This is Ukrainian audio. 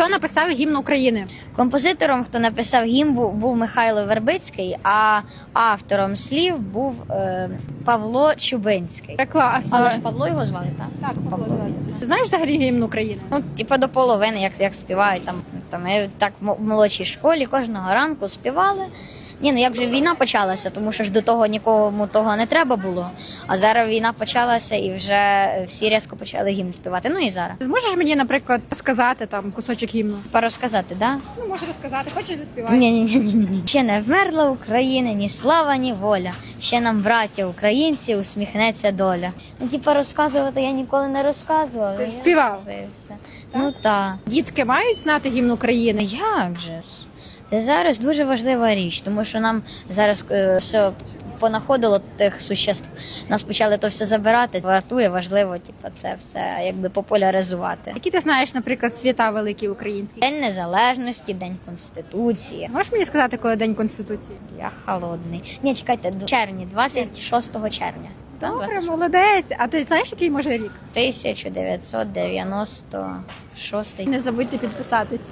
Хто написав гімн України? Композитором, хто написав гімн, був, був Михайло Вербицький, а автором слів був е, Павло Чубинський. Прекрасно. Але ж Павло його звали, так? Так, Павло. Знаєш взагалі гімн України? Ну, типу, до половини, як, як співають там. Там ми так в молодшій школі кожного ранку співали. Ні, ну як же війна почалася, тому що ж до того нікому того не треба було. А зараз війна почалася і вже всі різко почали гімн співати. Ну і зараз. Зможеш мені, наприклад, сказати там кусочок гімну? Пора розказати, да? Ну, можу розказати. Хочеш заспівати? Ні, ні, ні. Ще не вмерла України, ні слава, ні воля. Ще нам, браття українці, усміхнеться доля. Ну, типа, розказувати я ніколи не розказувала. Ти Я співав? дивився. Ну так. Дітки мають знати гімн України? Як же ж? Це зараз дуже важлива річ, тому що нам зараз е, все понаходило тих существ. Нас почали то все забирати. Вартує важливо, типу, це все якби популяризувати. Які ти знаєш, наприклад, свята великі українські? День незалежності, день конституції. Можеш мені сказати, коли День Конституції? Я холодний. Ні, чекайте, в червні, 26 червня. Добре, молодець. А ти знаєш, який може рік? 1996. Не забудьте підписатись.